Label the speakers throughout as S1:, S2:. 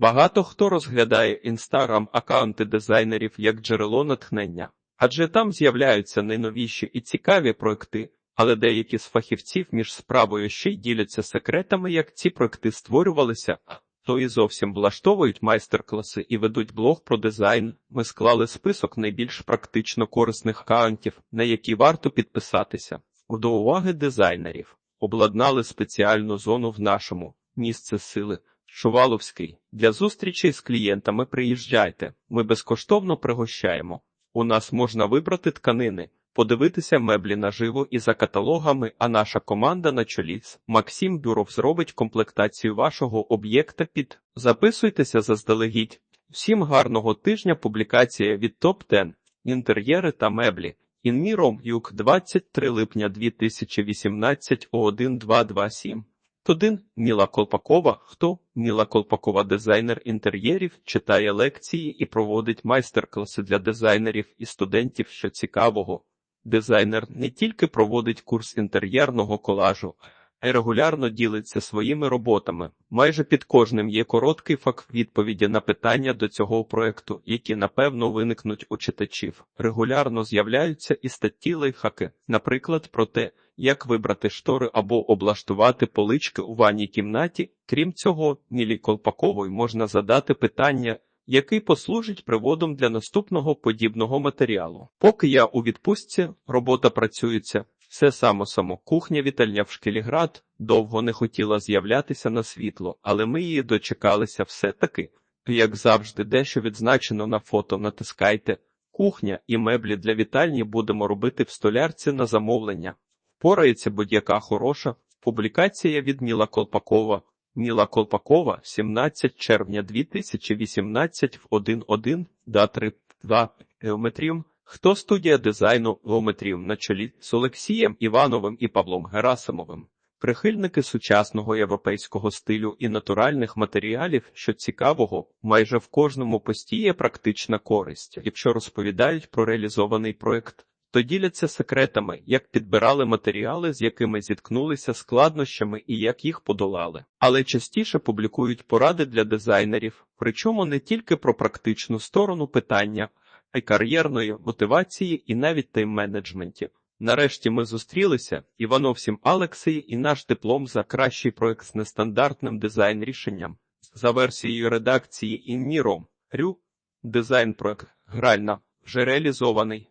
S1: Багато хто розглядає інстаграм акаунти дизайнерів як джерело натхнення, адже там з'являються найновіші і цікаві проекти, але деякі з фахівців між справою ще й діляться секретами, як ці проекти створювалися, то і зовсім влаштовують майстер-класи і ведуть блог про дизайн. Ми склали список найбільш практично корисних акаунтів, на які варто підписатися. До уваги дизайнерів обладнали спеціальну зону в нашому місце сили. Шуваловський. Для зустрічей з клієнтами приїжджайте. Ми безкоштовно пригощаємо. У нас можна вибрати тканини, подивитися меблі наживо і за каталогами, а наша команда на чолі з Максим Бюров зробить комплектацію вашого об'єкта під Записуйтеся заздалегідь. Всім гарного тижня публікація від ТОП 10 інтер'єри та меблі. Інміром Юк 23 липня 2018 о 1227. Один Міла Колпакова. Хто Міла Колпакова, дизайнер інтер'єрів, читає лекції і проводить майстер-класи для дизайнерів і студентів, що цікавого. Дизайнер не тільки проводить курс інтер'єрного колажу, а й регулярно ділиться своїми роботами. Майже під кожним є короткий факт відповіді на питання до цього проекту, які напевно виникнуть у читачів. Регулярно з'являються і статті лайфхаки, наприклад, про те, як вибрати штори або облаштувати полички у ванній кімнаті. Крім цього, Мілі Колпакової можна задати питання, який послужить приводом для наступного подібного матеріалу. Поки я у відпустці, робота працюється. Все само само кухня вітальня в Шкеліград довго не хотіла з'являтися на світло, але ми її дочекалися все таки. Як завжди, дещо відзначено на фото натискайте. Кухня і меблі для вітальні будемо робити в столярці на замовлення. Порається будь-яка хороша. Публікація від Міла Колпакова. Міла Колпакова, 17 червня 2018 в 1.1, да 3.2, Геометріум. Хто студія дизайну Геометріум на чолі з Олексієм Івановим і Павлом Герасимовим? Прихильники сучасного європейського стилю і натуральних матеріалів, що цікавого, майже в кожному пості є практична користь. Якщо розповідають про реалізований проект, то діляться секретами, як підбирали матеріали, з якими зіткнулися складнощами і як їх подолали. Але частіше публікують поради для дизайнерів, причому не тільки про практичну сторону питання, а й кар'єрної мотивації і навіть тайм-менеджменті. Нарешті ми зустрілися, Іванов Сім Алексей і наш диплом за кращий проект з нестандартним дизайн рішенням. За версією редакції Інміром Рю дизайн проект гральна вже реалізований.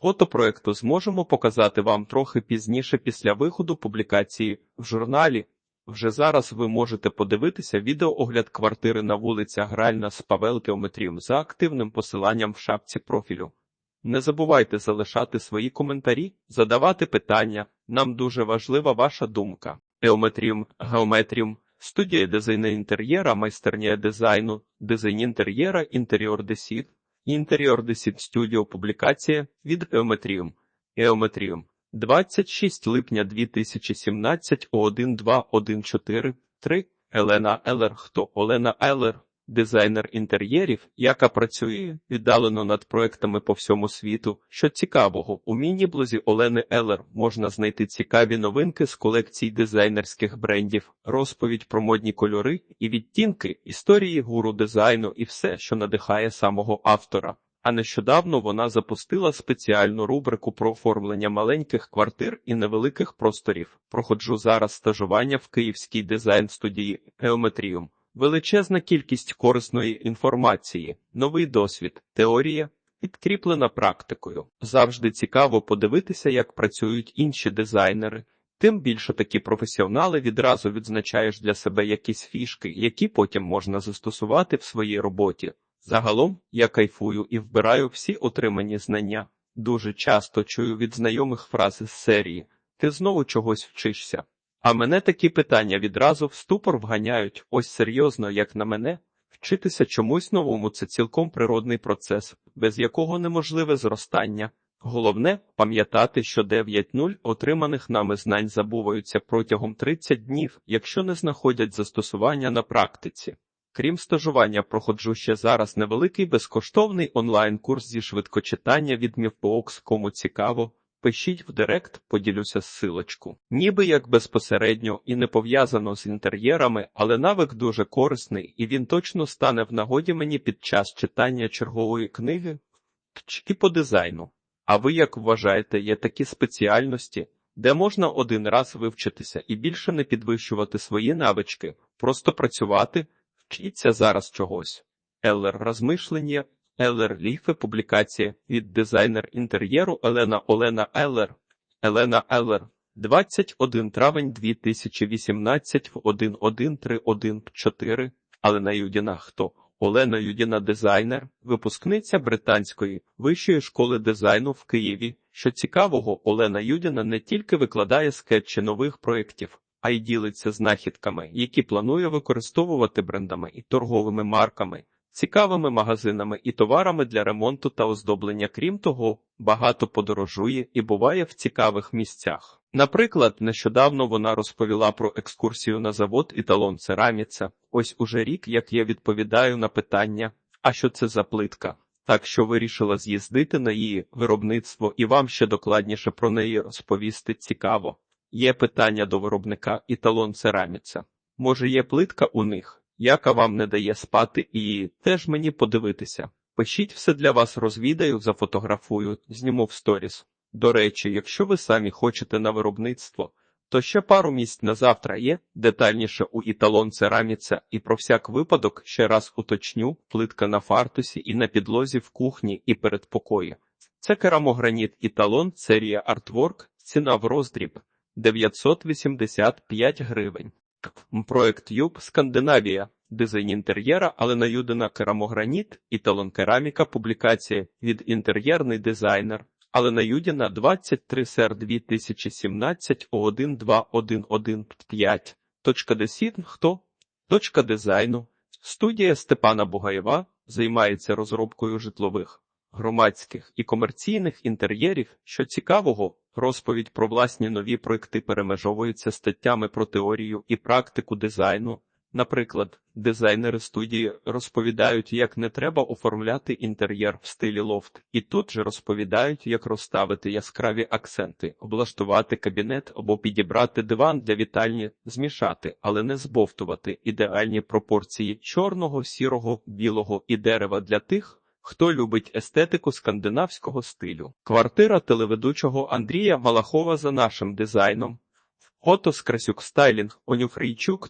S1: Фото проекту зможемо показати вам трохи пізніше після виходу публікації в журналі. Вже зараз ви можете подивитися відеоогляд квартири на вулиця Гральна з Павел Геометріум за активним посиланням в шапці профілю. Не забувайте залишати свої коментарі, задавати питання. Нам дуже важлива ваша думка. Геометріум, геометріум, студія дизайну інтер'єра, майстерня дизайну, дизайн інтер'єра, інтер'єр десід, інтер'єр десід студіо, публікація від Геометріум. Геометріум. 26 липня 2017 о 12143 Елена Елер. Хто Олена Елер? Дизайнер інтер'єрів, яка працює віддалено над проектами по всьому світу. Що цікавого, у міні-блозі Олени Елер можна знайти цікаві новинки з колекцій дизайнерських брендів, розповідь про модні кольори і відтінки, історії гуру дизайну і все, що надихає самого автора. А нещодавно вона запустила спеціальну рубрику про оформлення маленьких квартир і невеликих просторів. Проходжу зараз стажування в київській дизайн студії Геометріум. Величезна кількість корисної інформації, новий досвід, теорія, підкріплена практикою. Завжди цікаво подивитися, як працюють інші дизайнери. Тим більше такі професіонали відразу відзначаєш для себе якісь фішки, які потім можна застосувати в своїй роботі. Загалом я кайфую і вбираю всі отримані знання. Дуже часто чую від знайомих фрази з серії Ти знову чогось вчишся. А мене такі питання відразу в ступор вганяють, ось серйозно, як на мене, вчитися чомусь новому це цілком природний процес, без якого неможливе зростання. Головне пам'ятати, що 9.0 отриманих нами знань забуваються протягом 30 днів, якщо не знаходять застосування на практиці. Крім стажування, проходжу ще зараз невеликий безкоштовний онлайн-курс зі швидкочитання від Мівбокс, кому цікаво. Пишіть в директ, поділюся ссилочку. Ніби як безпосередньо і не пов'язано з інтер'єрами, але навик дуже корисний, і він точно стане в нагоді мені під час читання чергової книги і по дизайну. А ви як вважаєте, є такі спеціальності, де можна один раз вивчитися і більше не підвищувати свої навички, просто працювати, вчіться зараз чогось. Еллер розмишлення, Еллер Ліфе публікація від дизайнер інтер'єру Елена Олена Еллер. Елена Еллер. 21 травень 2018 в 11314. Алена Юдіна хто? Олена Юдіна дизайнер, випускниця британської вищої школи дизайну в Києві. Що цікавого, Олена Юдіна не тільки викладає скетчі нових проєктів, а й ділиться знахідками, які планує використовувати брендами і торговими марками, цікавими магазинами і товарами для ремонту та оздоблення. Крім того, багато подорожує і буває в цікавих місцях. Наприклад, нещодавно вона розповіла про екскурсію на завод Італон Цераміця. Ось уже рік, як я відповідаю на питання, а що це за плитка? Так що вирішила з'їздити на її виробництво і вам ще докладніше про неї розповісти цікаво. Є питання до виробника Італон Цераміця. Може, є плитка у них, яка вам не дає спати, і теж мені подивитися. Пишіть все для вас розвідаю, зафотографую, зніму в сторіс. До речі, якщо ви самі хочете на виробництво, то ще пару місць на завтра є, детальніше у італон цераміця і про всяк випадок ще раз уточню, плитка на фартусі і на підлозі в кухні і передпокої. Це керамограніт італон, серія Artwork, ціна в роздріб 985 гривень. Проект Юб Скандинавія, дизайн інтер'єра, але на Юдина керамограніт, італон кераміка, публікація від інтер'єрний дизайнер. Але на Юдіна 23 сер 2017 о 12115. Точка десін хто? Точка дизайну. Студія Степана Бугаєва займається розробкою житлових, громадських і комерційних інтер'єрів. Що цікавого, розповідь про власні нові проекти перемежовується статтями про теорію і практику дизайну. Наприклад, дизайнери студії розповідають, як не треба оформляти інтер'єр в стилі лофт, і тут же розповідають, як розставити яскраві акценти, облаштувати кабінет або підібрати диван для вітальні, змішати, але не збовтувати ідеальні пропорції чорного, сірого, білого і дерева для тих. Хто любить естетику скандинавського стилю? Квартира телеведучого Андрія Малахова за нашим дизайном. Ото Скрасюк Стайлінг, Онюфрійчук,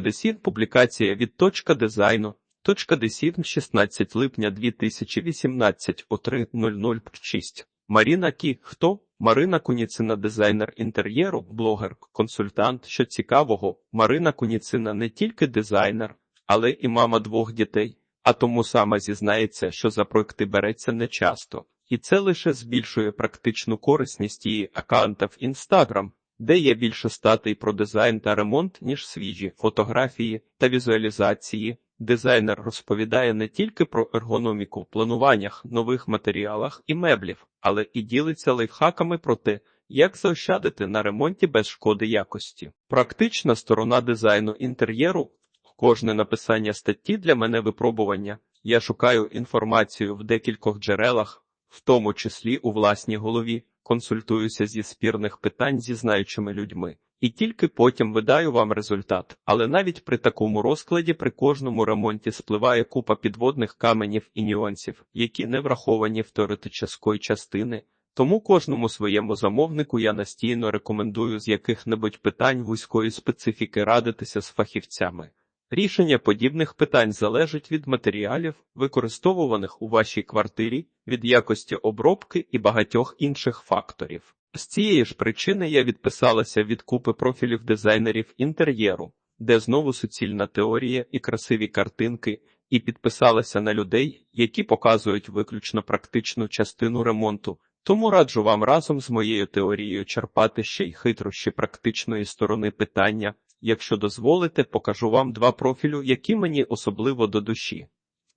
S1: десін, публікація від точка дизайну, точка десін, 16 липня 2018 о 3.00.6. Маріна Кі. Хто? Марина Куніцина, дизайнер інтер'єру, блогер, консультант. Що цікавого, Марина Куніцина не тільки дизайнер, але і мама двох дітей, а тому сама зізнається, що за проекти береться нечасто. І це лише збільшує практичну корисність її аккаунта в Instagram, де є більше статей про дизайн та ремонт, ніж свіжі фотографії та візуалізації. Дизайнер розповідає не тільки про ергономіку в плануваннях, нових матеріалах і меблів, але і ділиться лайфхаками про те, як заощадити на ремонті без шкоди якості. Практична сторона дизайну інтер'єру. Кожне написання статті для мене випробування. Я шукаю інформацію в декількох джерелах, в тому числі у власній голові, консультуюся зі спірних питань зі знаючими людьми, і тільки потім видаю вам результат. Але навіть при такому розкладі при кожному ремонті спливає купа підводних каменів і нюансів, які не враховані в теоретичної частини. Тому кожному своєму замовнику я настійно рекомендую з яких-небудь питань вузької специфіки радитися з фахівцями. Рішення подібних питань залежить від матеріалів, використовуваних у вашій квартирі, від якості обробки і багатьох інших факторів. З цієї ж причини я відписалася від купи профілів дизайнерів інтер'єру, де знову суцільна теорія і красиві картинки, і підписалася на людей, які показують виключно практичну частину ремонту. Тому раджу вам разом з моєю теорією черпати ще й хитрощі практичної сторони питання. Якщо дозволите, покажу вам два профілю, які мені особливо до душі.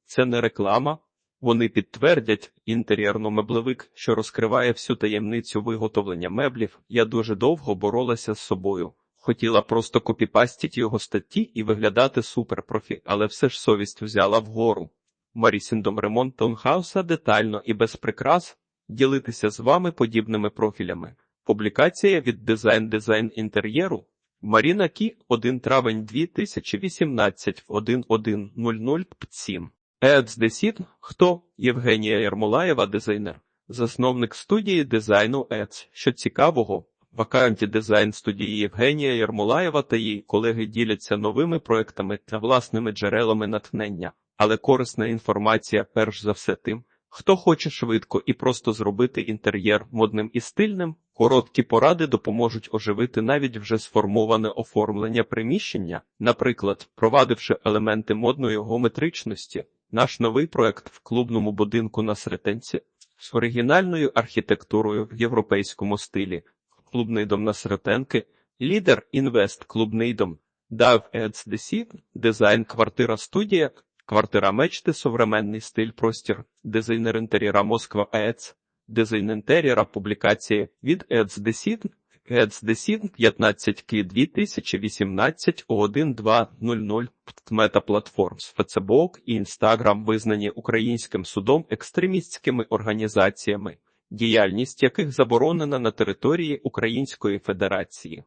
S1: Це не реклама, вони підтвердять інтер'єрно-меблевик, що розкриває всю таємницю виготовлення меблів. Я дуже довго боролася з собою. Хотіла просто копіпастіть його статті і виглядати суперпрофі, але все ж совість взяла вгору. Марісіндом ремонт таунхауса детально і без прикрас. Ділитися з вами подібними профілями. Публікація від дизайн дизайн інтер'єру. Маріна Кі, 1 травень 2018 в 11.00 ПЦІМ. Eds Хто? Євгенія Ярмолаєва, дизайнер. Засновник студії дизайну Eds. Що цікавого, в аккаунті дизайн студії Євгенія Ярмолаєва та її колеги діляться новими проектами та власними джерелами натхнення, але корисна інформація перш за все тим, хто хоче швидко і просто зробити інтер'єр модним і стильним. Короткі поради допоможуть оживити навіть вже сформоване оформлення приміщення, наприклад, провадивши елементи модної геометричності. Наш новий проект в клубному будинку на Сретенці з оригінальною архітектурою в європейському стилі. Клубний дом на Сретенки, лідер інвест клубний дом, дав Design, дизайн квартира студія, квартира мечти, современний стиль простір, дизайнер інтер'єра Москва Eds, дизайн інтер'єра публікації від Eds Design, Eds Design 15 к 2018 о 12.00 Мета Platforms, Facebook і Instagram визнані українським судом екстремістськими організаціями, діяльність яких заборонена на території Української Федерації.